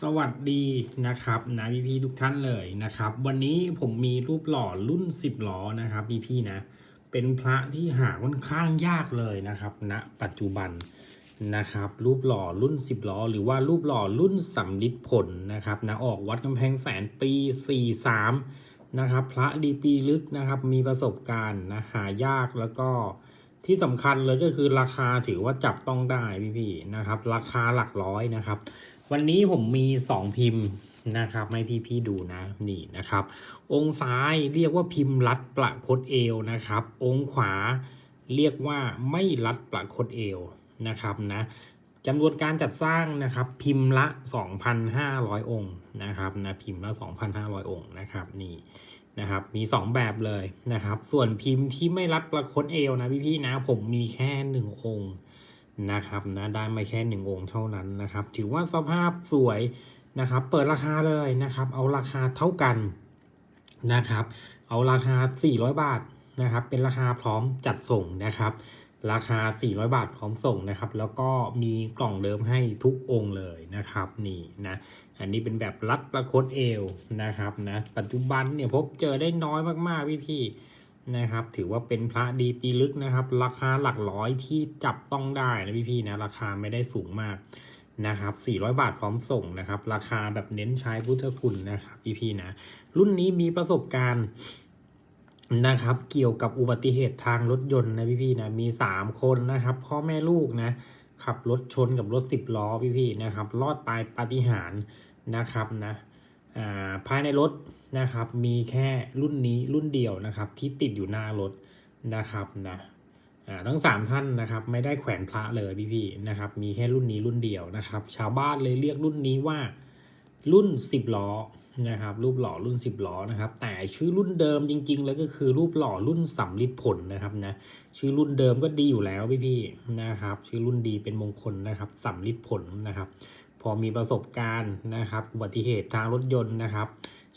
สวัสดีนะครับนะพี่พี่ๆทุกท่านเลยนะครับ วันนี้ผมมีรูปหล่อรุ่น 10ล้อนะครับพี่พี่ๆนะ เป็นพระที่หาค่อนข้างยากเลยนะครับณนะปัจจุบันนะครับ รูปหล่อรุ่น 10ล้อ หรือว่ารูปหล่อรุ่นสำลิดผลนะครับนะออกวัดกำแพงแสนปี 43นะครับพระดีปีลึกนะครับมีประสบการณ์นะหายากแล้วก็ที่สำคัญเลยก็คือราคาถือว่าจับต้องได้พี่ๆนะครับ ราคาหลักร้อยนะครับ วันนี้ผมมี2พิมพ์นะครับให้พี่ๆดูนะนี่นะครับ องค์ซ้ายเรียกว่าพิมพ์รัดประคตเอวนะครับ องค์ขวาเรียกว่าไม่รัดประคตเอวนะครับนะจำนวนการจัดสร้างนะครับพิมพ์ละ 2,500 องค์นะครับนะพิมพ์ละ 2,500 องค์นะครับนี่นะครับมี 2 แบบเลยนะครับ ส่วนพิมพ์ที่ไม่รัดประคตเอวนะพี่ๆนะผมมีแค่ 1 องค์ นะครับนะได้มาแค่หนึ่งองค์เท่านั้นนะครับ ถือว่าสภาพสวยนะครับ เปิดราคาเลยนะครับ เอาราคาเท่ากันนะครับ เอาราคา 400 บาทนะครับ เป็นราคาพร้อมจัดส่งนะครับ ราคา 400 บาทพร้อมส่งนะครับ แล้วก็มีกล่องเดิมให้ทุกองค์เลยนะครับ นี่นะอันนี้เป็นแบบรัดประคตเอวนะครับนะปัจจุบันเนี่ยพบเจอได้น้อยมากๆพี่ๆ นะครับ ถือว่าเป็นพระดีปีลึกนะครับ ราคาหลักร้อยที่จับต้องได้นะพี่ๆนะราคาไม่ได้สูงมากนะครับ 400 บาทพร้อมส่งนะครับ ราคาแบบเน้นใช้พุทธคุณนะครับพี่ๆนะ รุ่นนี้มีประสบการณ์นะครับ เกี่ยวกับอุบัติเหตุทางรถยนต์นะพี่ๆนะ มี 3 คนนะครับ พ่อแม่ลูกนะ ขับรถชนกับรถ 10 ล้อพี่ๆนะครับ รอดตายปาฏิหาริย์นะครับนะ ภายในรถนะครับมีแค่รุ่นนี้รุ่นเดียวนะครับ ที่ติดอยู่หน้ารถนะครับนะทั้งสามท่านนะครับไม่ได้แขวนพระเลยพี่ๆนะครับมีแค่รุ่นนี้รุ่นเดียวนะครับ ชาวบ้านเลยเรียกรุ่นนี้ว่ารุ่น 10ล้อนะครับรูปหล่อรุ่น 10ล้อนะครับแต่ชื่อรุ่นเดิมจริง ๆ แล้วก็คือรูปหล่อรุ่นสำลิดผลนะครับนะชื่อรุ่นเดิมก็ดีอยู่แล้วพี่ๆนะครับ ชื่อรุ่นดีเป็นมงคลนะครับสำลิดผลนะครับ พอมีประสบการณ์นะครับ อุบัติเหตุทางรถยนต์นะครับ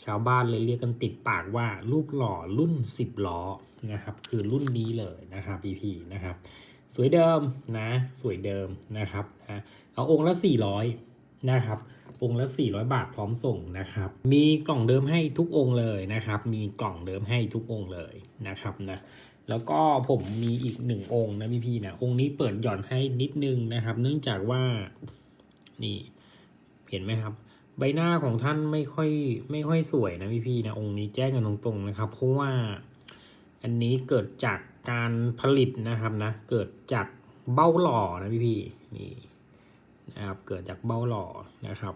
ชาวบ้านเลยเรียกกันติดปากว่ารูปหล่อรุ่น 10 ล้อนะครับ คือรุ่นนี้เลยนะครับพี่พีนะครับ สวยเดิมนะ สวยเดิมนะครับนะเอาองค์ละ 400 นะครับ องค์ละ 400 บาทพร้อมส่งนะครับ มีกล่องเดิมให้ทุกองค์เลยนะครับ มีกล่องเดิมให้ทุกองค์เลยนะครับนะแล้วก็ผมมีอีกหนึ่งองค์นะพี่พี่ๆนะองค์นี้เปิดหย่อนให้นิดนึงนะครับ เนื่องจากว่านี่ เห็นไหมครับ ใบหน้าของท่านไม่ค่อยไม่ค่อยสวยนะพี่พี่ๆนะองค์นี้แจ้งกันตรงๆนะครับ เพราะว่าอันนี้เกิดจากการผลิตนะครับนะ เกิดจากเบ้าหล่อนะพี่พี่ๆนี่นะครับ เกิดจากเบ้าหล่อนะครับ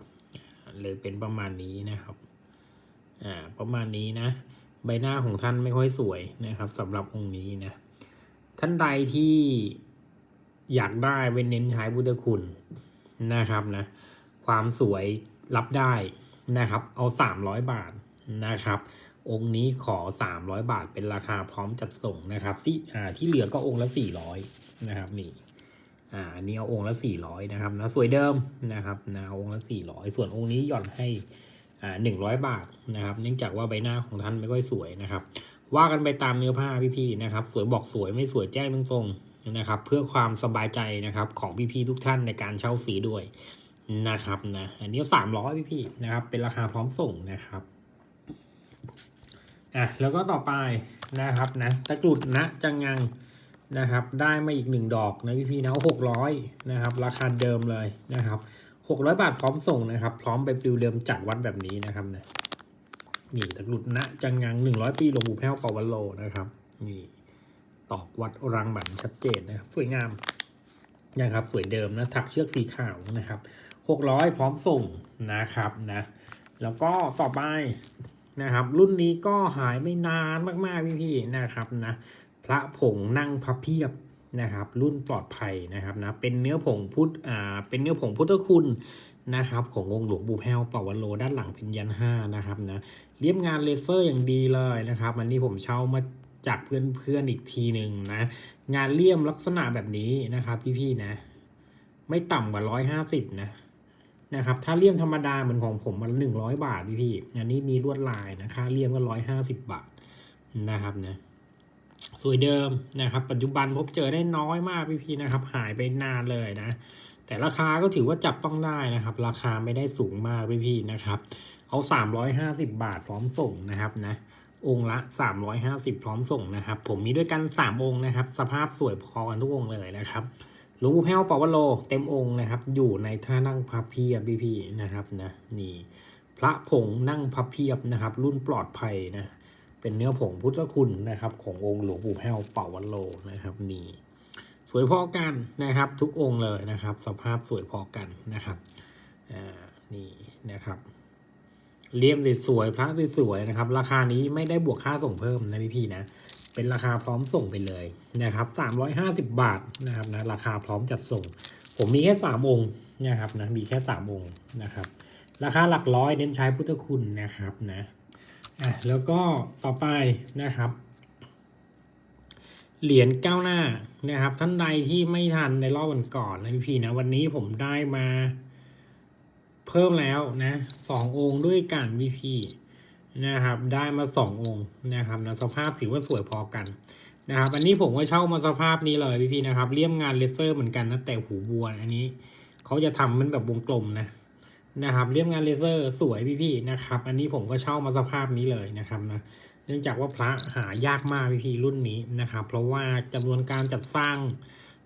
เลยเป็นประมาณนี้นะครับ อ่า ประมาณนี้นะ ใบหน้าของท่านไม่ค่อยสวยนะครับสำหรับองค์นี้นะ ท่านใดที่อยากได้เว้นเน้นใช้พุทธคุณนะครับนะ ความสวยรับได้นะครับ เอา 300 บาทนะครับ องค์นี้ขอ 300 บาทเป็นราคาพร้อมจัดส่งนะครับที่อ่าที่เหลือก็องค์ละ 400 นะครับนี่อ่าอันนี้เอาองค์ละ 400 นะครับนะสวยเดิมนะครับนะองค์ละ 400 ส่วนองค์นี้หย่อนให้อ่า100 บาทนะครับ เนื่องจากว่าใบหน้าของท่านไม่ค่อยสวยนะครับ ว่ากันไปตามเนื้อผ้าพี่ๆนะครับ สวยบอกสวยไม่สวยแจ้งตรงๆนะครับ เพื่อความสบายใจนะครับของพี่ๆทุกท่านในการเช่าสีด้วย นะครับนะอันนี้สามร้อยพี่พี่ๆนะครับ เป็นราคาพร้อมส่งนะครับอะแล้วก็ต่อไปนะครับนะตะกรุดนะจังงังนะครับ ได้มาอีกหนึ่งดอกนะพี่พี่ๆนะหกร้อยนะครับ ราคาเดิมเลยนะครับหกร้อยบาทพร้อมส่งนะครับ พร้อมไปปลิวเดิมจัดวัดแบบนี้นะครับนะนี่ตะกรุดนะจังงังหนึ่งร้อยปีหลวงปู่แพ้วปาวันโลนะครับนี่ตอกวัดรังบันชัดเจนนะครับสวยงามนะครับสวยเดิมนะถักเชือกสีขาวนะครับ 600 พร้อมส่งนะครับนะ แล้วก็ต่อไปนะครับ รุ่นนี้ก็หายไม่นานมากๆพี่ๆนะครับนะพระผงนั่งพับเพียบนะครับ รุ่นปลอดภัยนะครับนะเป็นเนื้อผงพุทธอ่าเป็นเนื้อผงพุทธคุณนะครับขององค์หลวงปู่แพ้วปาวันโลด้านหลังเป็นยันห้านะครับนะเรียบงานเลเซอร์อย่างดีเลยนะครับอันนี้ผมเช่ามาจากเพื่อนๆอีกทีหนึ่งนะงานเลี่ยมลักษณะแบบนี้นะครับพี่ๆนะ ไม่ต่ำกว่าร้อยห้าสิบนะ นะครับถ้าเลี่ยมธรรมดาเหมือนของผมมันหนึ่งร้อยบาทพี่พี่อันนี้มีลวดลายนะค่าเลี่ยมก็ร้อยห้าสิบบาทนะครับนะสวยเดิมนะครับ ปัจจุบันพบเจอได้น้อยมากพี่พี่นะครับ หายไปนานเลยนะ แต่ราคาก็ถือว่าจับต้องได้นะครับ ราคาไม่ได้สูงมากพี่ๆนะครับ เอา350บาทพร้อมส่งนะครับนะองค์ละ 350 พร้อมส่งนะครับ ผมมีด้วยกัน 3 องค์นะครับ สภาพสวยพอกันทุกองค์เลยนะครับ หลวงปู่แพ้วปาวโลเต็มองค์นะครับ อยู่ในท่านั่งพับเพียบพี่นะครับนะนี่พระผงนั่งพับเพียบนะครับ รุ่นปลอดภัยนะเป็นเนื้อผงพุทธคุณนะครับ ขององค์หลวงปู่แพ้วเป่าวันโลนะครับนี่สวยพอกันนะครับ ทุกองค์เลยนะครับ สภาพสวยพอกันนะครับอ่านี่นะครับเลี่ยมสวยๆพระสวยๆนะครับ ราคานี้ไม่ได้บวกค่าส่งเพิ่มนะพี่ๆนะ เป็นราคาพร้อมส่งไปเลยนะครับ 350 บาทนะครับนะราคาพร้อมจัดส่ง ผมมีแค่สามองค์นะครับนะมีแค่สามองค์นะครับ ราคาหลักร้อยเน้นใช้พุทธคุณนะครับนะอะแล้วก็ต่อไปนะครับ เหรียญก้าวหน้านะครับ ท่านใดที่ไม่ทันในรอบวันก่อนนะพี่นะวันนี้ผมได้มา เพิ่มแล้วนะสององค์ด้วยกันพี่ นะครับ ได้มาสององค์นะครับนะสภาพถือว่าสวยพอกันนะครับ อันนี้ผมก็เช่ามาสภาพนี้เลยพี่ๆนะครับเลี่ยมงานเลเซอร์เหมือนกันนะแต่หูบัวอันนี้เขาจะทำมันแบบวงกลมนะนะครับเรียบงานเลเซอร์สวยพี่ๆนะครับ อันนี้ผมก็เช่ามาสภาพนี้เลยนะครับนะเนื่องจากว่าพระหายากมากพี่ๆรุ่นนี้นะครับ เพราะว่าจำนวนการจัดสร้าง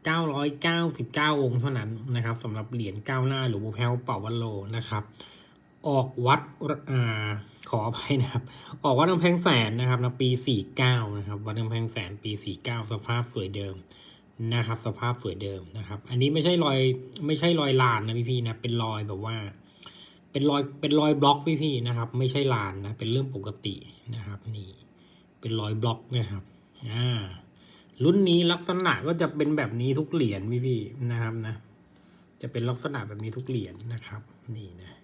999 องค์เท่านั้นนะครับสำหรับเหรียญก้าวหน้าหรือบูแพลเป่าวันโลนะครับ ออกวัดอ่าขออภัยนะครับ ออกวัดกำแพงแสนนะครับในปี49นะครับวัดกำแพงแสนปี49สภาพสวยเดิมนะครับ สภาพสวยเดิมนะครับ อันนี้ไม่ใช่รอยไม่ใช่รอยลานนะพี่ๆนะเป็นรอยแบบว่า เป็นรอยเป็นรอยบล็อกพี่ๆนะครับ ไม่ใช่ลานนะเป็นเรื่องปกตินะครับ นี่เป็นรอยบล็อกนะครับอ่ารุ่นนี้ลักษณะก็จะเป็นแบบนี้ทุกเหรียญพี่ๆนะครับนะ จะเป็นลักษณะแบบนี้ทุกเหรียญนะครับ นี่นะ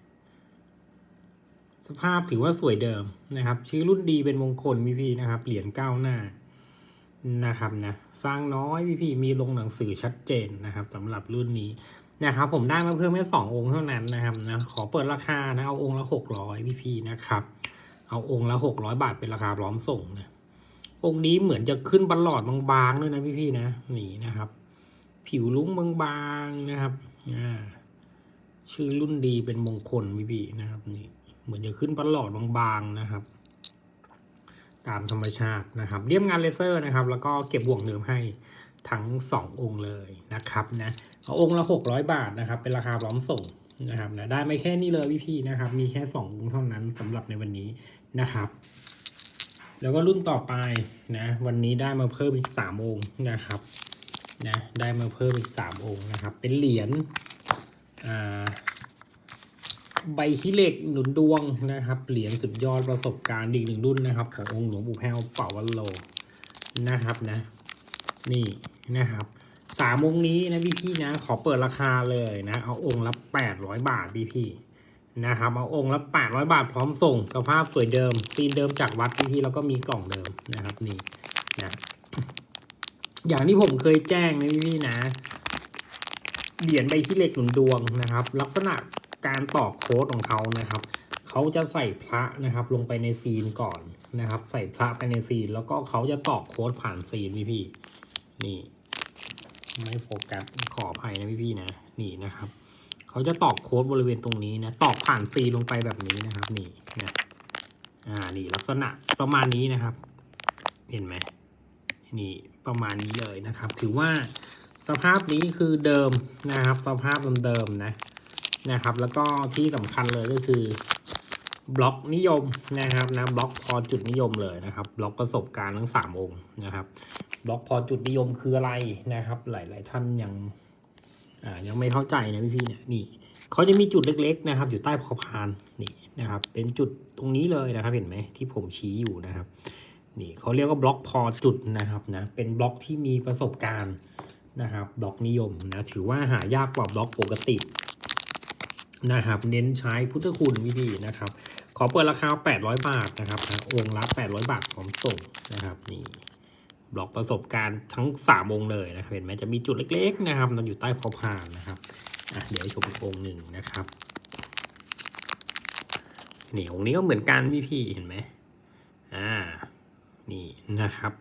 สภาพถือว่าสวยเดิมนะครับ ชื่อรุ่นดีเป็นมงคลพี่ๆนะครับ เหรียญก้าวหน้านะครับนะสร้างน้อยพี่ๆมีลงหนังสือชัดเจนนะครับสำหรับรุ่นนี้นะครับ ผมได้มาเพิ่มแค่สององค์เท่านั้นนะครับนะขอเปิดราคานะเอาองค์ละหกร้อยพี่พี่นะครับ เอาองค์ละหกร้อยบาทเป็นราคาพร้อมส่งนะองค์นี้เหมือนจะขึ้นบัลลอดบางๆด้วยนะพี่พี่นะนี่นะครับ ผิวลุ้งบางๆนะครับอ่าชื่อรุ่นดีเป็นมงคลพี่พี่นะครับนี่ เหมือนจะขึ้นบัลลอดบางๆนะครับ ตามธรรมชาตินะครับ เรียบงานเลเซอร์นะครับ แล้วก็เก็บบ่วงเดิมให้ทั้งสององค์เลยนะครับนะเอาองค์ละหกร้อยบาทนะครับ เป็นราคาพร้อมส่งนะครับนะได้ไม่แค่นี้เลยพี่ๆนะครับ มีแค่สององค์เท่านั้นสำหรับในวันนี้นะครับ แล้วก็รุ่นต่อไปนะวันนี้ได้มาเพิ่มอีกสามองค์นะครับนะได้มาเพิ่มอีกสามองค์นะครับ เป็นเหรียญอ่า ใบขี้เหล็กหนุนดวงนะครับ เหรียญสุดยอดประสบการณ์อีกหนึ่งรุ่นนะครับ ขององค์หลวงปู่แพ้วเป่าวันโลนะครับนะ นี่นะครับสามองค์นี้นะพี่พี่นะ ขอเปิดราคาเลยนะ เอาองค์ละแปดร้อยบาทพี่พี่นะครับ เอาองค์ละแปดร้อยบาทพร้อมส่ง สภาพสวยเดิมซีนเดิมจากวัดพี่พี่แล้วก็มีกล่องเดิมนะครับนี่นะอย่างที่ผมเคยแจ้งนะพี่พี่นะเหรียญใบขี้เหล็กหนุนดวงนะครับ ลักษณะ การตอกโค้ดของเขานะครับ เขาจะใส่พระนะครับลงไปในซีนก่อนนะครับ ใส่พระไปในซีน แล้วก็เขาจะตอกโค้ดผ่านซีนพี่พี่นี่ ไม่โฟกัสขออภัยนะพี่ๆนะนี่นะครับ เขาจะตอกโค้ดบริเวณตรงนี้นะตอกผ่านซีนลงไปแบบนี้นะครับ นี่นะอ่านี่ลักษณะประมาณนี้นะครับ เห็นไหมนี่ประมาณนี้เลยนะครับ ถือว่าสภาพนี้คือเดิมนะครับ สภาพเดิมๆนะ นะครับ แล้วก็ที่สำคัญเลยก็คือบล็อกนิยมนะครับนะบล็อกพอจุดนิยมเลยนะครับบล็อกประสบการณ์ทั้งสามองค์นะครับบล็อกพอจุดนิยมคืออะไรนะครับ หลาย ๆ ท่านยังอ่ายังไม่เข้าใจนะพี่ๆเนี่ยนี่เขาจะมีจุดเล็ก ๆ นะครับ อยู่ใต้พอพานนี่นะครับ เป็นจุดตรงนี้เลยนะครับ เห็นไหมที่ผมชี้อยู่นะครับ นี่เขาเรียกว่าบล็อกพอจุดนะครับนะเป็นบล็อกที่มีประสบการณ์นะครับบล็อกนิยมนะถือว่าหายากกว่าบล็อกปกติ นะครับ เน้นใช้พุทธคุณพี่ๆนะครับ ขอเปิดราคา 800 บาทนะครับนะองค์ละ 800 บาทพร้อมส่งนะครับ นี่บล็อกประสบการณ์ทั้งสามองค์เลยนะครับเห็นไหมจะมีจุดเล็ก ๆ นะครับมันอยู่ใต้พอพานนะครับอะเดี๋ยวชมอีกองค์หนึ่งนะครับนี่องค์นี้ก็เหมือนกันพี่พี่เห็นไหมอ่า นี่นะครับ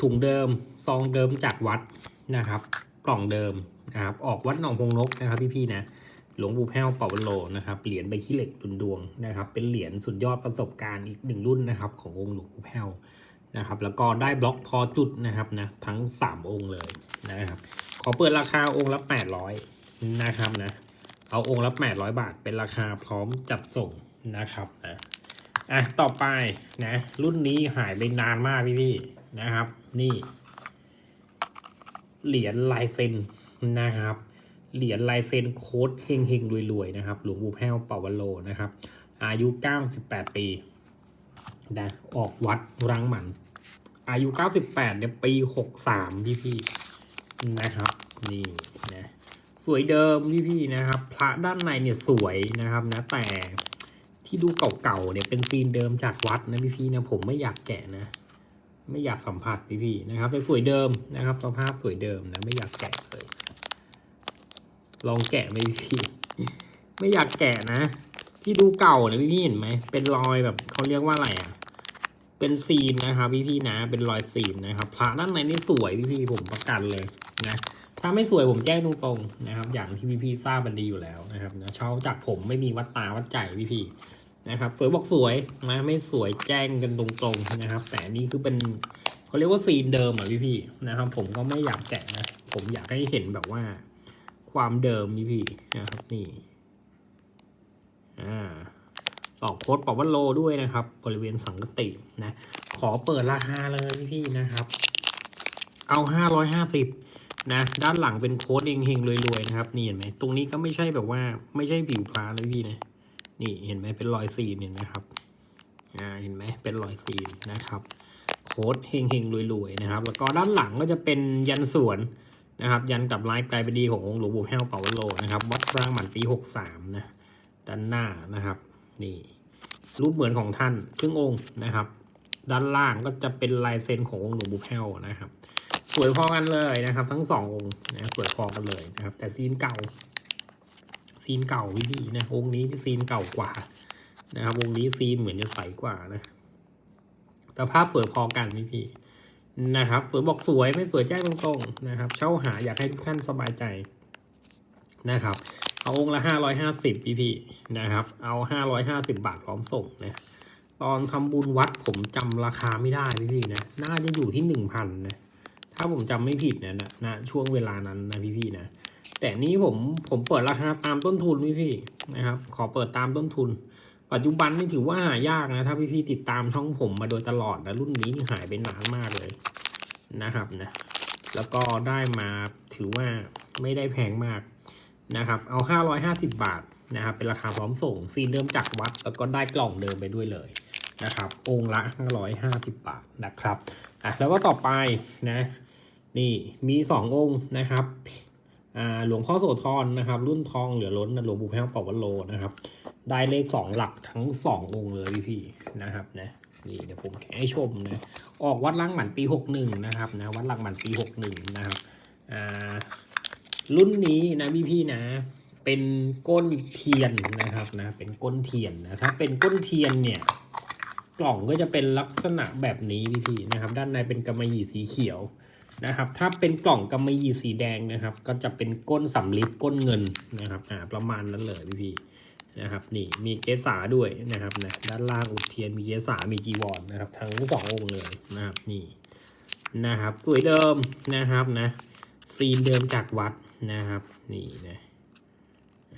ถุงเดิมซองเดิมจากวัดนะครับ กล่องเดิมนะครับออกวัดหนองพงนกนะครับพี่ๆนะหลวงปู่แพ้วเป่าวโลนะครับเหรียญใบขี้เหล็กดุนดวงนะครับ เป็นเหรียญสุดยอดประสบการณ์อีกหนึ่งรุ่นนะครับ ขององค์หลวงปู่แพ้วนะครับแล้วก็ได้บล็อกพอจุดนะครับนะทั้ง 3 องค์เลยนะครับขอเปิดราคาองค์ละ 800 นะครับนะเอาองค์ละ 800 บาท เป็นราคาพร้อมจัดส่งนะครับนะอะต่อไปนะรุ่นนี้หายไปนานมากพี่ๆนะครับ นี่ เหรียญลายเซ็นนะครับ เหรียญลายเซ็นโค้ดเฮงเฮงรวยๆนะครับ หลวงปู่แพ้วเป่าวโลนะครับ อายุ 98 ปีนะออกวัดรังหมัน อายุ 98เนี่ยปี 63 พี่พี่ๆนะครับ นี่นะสวยเดิมพี่พี่ๆนะครับ พระด้านในเนี่ยสวยนะครับนะแต่ที่ดูเก่าๆเนี่ยเป็นฟีนเดิมจากวัดนะพี่พี่ๆนะผมไม่อยากแกะนะ ไม่อยากสัมผัสพี่พี่ๆนะครับแต่สวยเดิมนะครับ สภาพสวยเดิมนะไม่อยากแกะเลยลองแกะไหมพี่ไม่อยากแกะนะที่ดูเก่านี่ยพี่พี่ๆเห็นไหมเป็นรอยแบบเขาเรียกว่าอะไรอะ เป็นซีนนะครับพี่พี่ๆนะ เป็นรอยซีนนะครับพระด้านในนี่สวยพี่พี่ๆผมประกันเลยนะถ้าไม่สวยผมแจ้งตรงๆนะครับ อย่างที่พี่พี่ๆทราบกันดีอยู่แล้วนะครับนะเช่าจากผมไม่มีวัดตาวัดใจพี่พี่ๆ นะครับสวยบอกสวยนะไม่สวยแจ้งกันตรงๆนะครับ แต่นี่คือเป็นเขาเรียกว่าซีนเดิมอะพี่พี่นะครับ ผมก็ไม่อยากแกะนะ ผมอยากให้เห็นแบบว่า ความเดิมพี่พี่นะครับนี่อ่าตอกโค้ดปอบว่าโลด้วยนะครับ บริเวณสังกตินะ ขอเปิดราคาเลยพี่พี่นะครับ เอาห้าร้อยห้าสิบนะ ด้านหลังเป็นโค้ดเฮงๆรวยๆนะครับ นี่เห็นไหมตรงนี้ก็ไม่ใช่แบบว่า ไม่ใช่ผิวพลานะพี่นะ นี่เห็นไหมเป็นรอยซีนเนี่ยนะครับอ่าเห็นไหมเป็นรอยซีนนะครับโค้ดเฮงๆรวยๆนะครับ แล้วก็ด้านหลังก็จะเป็นยันสวนนะครับ ยันกับลายไกลบดีขององค์หลวงปู่แห้วเป่าวันโลนะครับ วัดร่างหมันปีหกสามนะด้านหน้านะครับ นี่ รูปเหมือนของท่านครึ่งองค์นะครับ ด้านล่างก็จะเป็นลายเซ็นขององค์หลวงปู่แห้วนะครับ สวยพอกันเลยนะครับ ทั้งสององค์นะสวยพอกันเลยนะครับ แต่ซีนเก่า ซีนเก่าพี่พี่นะองนี้ซีนเก่ากว่านะครับองนี้ซีนเหมือนจะใสกว่านะสภาพสวยพอกันพี่พี่นะครับสวยบอกสวยไม่สวยแจ้งตรงๆนะครับ เช่าหาอยากให้ทุกท่านสบายใจนะครับ เอาองค์ละห้าร้อยห้าสิบพี่พี่นะครับ เอาห้าร้อยห้าสิบบาทพร้อมส่งนะตอนทำบุญวัดผมจำราคาไม่ได้พี่พี่นะน่าจะอยู่ที่หนึ่งพันนะถ้าผมจำไม่ผิดนะนะนะช่วงเวลานั้นนะพี่พี่นะ แต่นี้ผมผมเปิดราคาตามต้นทุนพี่พี่นะครับ ขอเปิดตามต้นทุน ปัจจุบันนี่ถือว่าหายากนะ ถ้าพี่ๆติดตามช่องผมมาโดยตลอดนะรุ่นนี้นี่หายไปนานมากเลยนะครับนะแล้วก็ได้มาถือว่าไม่ได้แพงมากนะครับ เอา 550 บาทนะครับ เป็นราคาพร้อมส่งซีนเดิมจากวัด แล้วก็ได้กล่องเดิมไปด้วยเลยนะครับ องค์ละ 550 บาทนะครับอะแล้วก็ต่อไปนะ นี่มี 2 องค์นะครับ หลวงพ่อโสธรนะครับ รุ่นทองเหลือล้นหลวงปู่แพ้วป่าวัลโลนะครับ ได้เลขสองหลักทั้งสององค์เลยพี่ๆนะครับนะนี่เดี๋ยวผมแค่ให้ชมนะออกวัดล่างหมันปีหกหนึ่งนะครับนะวัดล่างหมันปีหกหนึ่งนะครับรุ่นนี้นะพี่พี่ๆนะ เป็นก้นเทียนนะครับนะเป็นก้นเทียนนะถ้าเป็นก้นเทียนเนี่ยกล่องก็จะเป็นลักษณะแบบนี้พี่พี่ๆนะครับ ด้านในเป็นกำมะหยี่สีเขียว นะครับ ถ้าเป็นกล่องกำมะหยี่สีแดงนะครับ ก็จะเป็นก้นสำลิดก้นเงินนะครับอ่าประมาณนั้นเลยพี่พี่ๆนะครับนี่มีเกสาด้วยนะครับนะด้านล่างอุดเทียนมีเกสามีจีวรนะครับ ทั้งสององค์เลยนะครับนี่นะครับ สวยเดิมนะครับนะซีนเดิมจากวัดนะครับ นี่นะ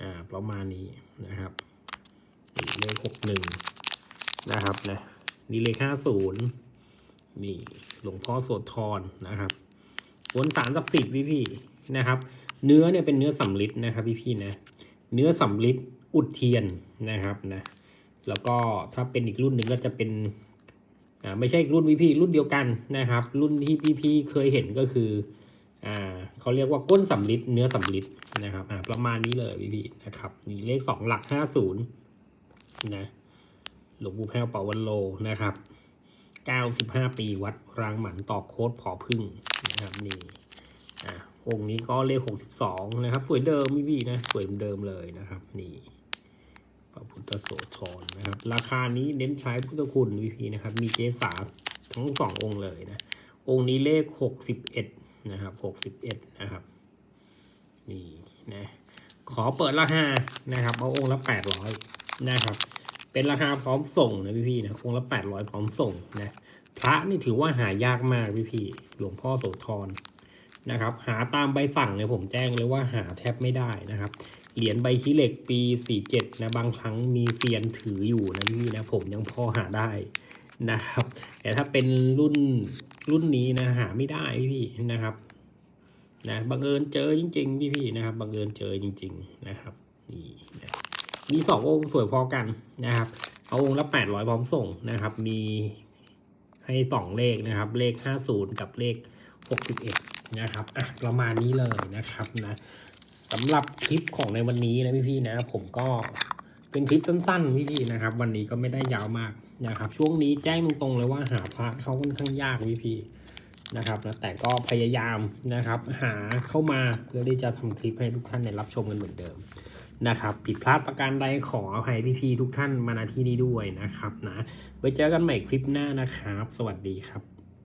อ่าประมาณนี้นะครับนี่เลขหกหนึ่งนะครับนะนี่เลขห้าศูนย์นี่หลวงพ่อโสธรนะครับ บนสารศักดิ์สิทธิ์พี่พี่นะครับ เนื้อเนี่ยเป็นเนื้อสำลิดนะครับพี่พี่นะเนื้อสำลิดอุดเทียนนะครับนะแล้วก็ถ้าเป็นอีกรุ่นหนึ่งก็จะเป็นอ่าไม่ใช่รุ่นพี่พี่รุ่นเดียวกันนะครับ รุ่นที่พี่พี่เคยเห็นก็คืออ่าเขาเรียกว่าก้นสำลิดเนื้อสำลิดนะครับอ่าประมาณนี้เลยพี่พี่นะครับมีเลขสองหลักห้าศูนย์นะหลวงปู่แพ้วเป่าวันโลนะครับ เก้าสิบห้าปีวัดรางหมันต่อโค้ดผอพึ่งนะครับนี่อะองค์นี้ก็เลขหกสิบสองนะครับ สวยเดิมพี่พี่นะ สวยเดิมเลยนะครับ นี่พระพุทธโสธรนะครับ ราคานี้เน้นใช้พุทธคุณพี่พี่นะครับ มีเกสาทั้งสององค์เลยนะ องค์นี้เลขหกสิบเอ็ดนะครับหกสิบเอ็ดนะครับ นี่นะ ขอเปิดราคานะครับ เอาองค์ละแปดร้อยนะครับ เป็นราคาพร้อมส่งนะพี่พี่ๆนะองค์ละแปดร้อยพร้อมส่งนะพระนี่ถือว่าหายากมากพี่พี่ๆหลวงพ่อโสธรนะครับ หาตามใบสั่งเนี่ยผมแจ้งเลยว่าหาแทบไม่ได้นะครับ เหรียญใบขี้เหล็กปี 47 นะบางครั้งมีเซียนถืออยู่นะพี่นะผมยังพอหาได้นะครับ แต่ถ้าเป็นรุ่นรุ่นนี้นะหาไม่ได้พี่ๆนะครับนะบังเอิญเจอจริง ๆ พี่ๆนะครับบังเอิญเจอจริง ๆ นะครับนี่นะ มีสององค์สวยพอกันนะครับ เอาองค์ละ800พร้อมส่งนะครับ มีให้สองเลขนะครับ เลข50กับเลข61นะครับอะประมาณนี้เลยนะครับนะสำหรับคลิปของในวันนี้นะพี่ๆนะ ผมก็เป็นคลิปสั้นๆพี่ๆนะครับ วันนี้ก็ไม่ได้ยาวมากนะครับ ช่วงนี้แจ้งตรงๆเลยว่าหาพระเขาค่อนข้างยากพี่ๆนะครับนะแต่ก็พยายามนะครับ หาเข้ามาเพื่อที่จะทำคลิปให้ทุกท่านได้รับชมกันเหมือนเดิม นะครับผิดพลาดประการใดขออภัยพี่ๆทุกท่านมาณที่นี้ด้วยนะครับนะไว้เจอกันใหม่คลิปหน้านะครับ สวัสดีครับ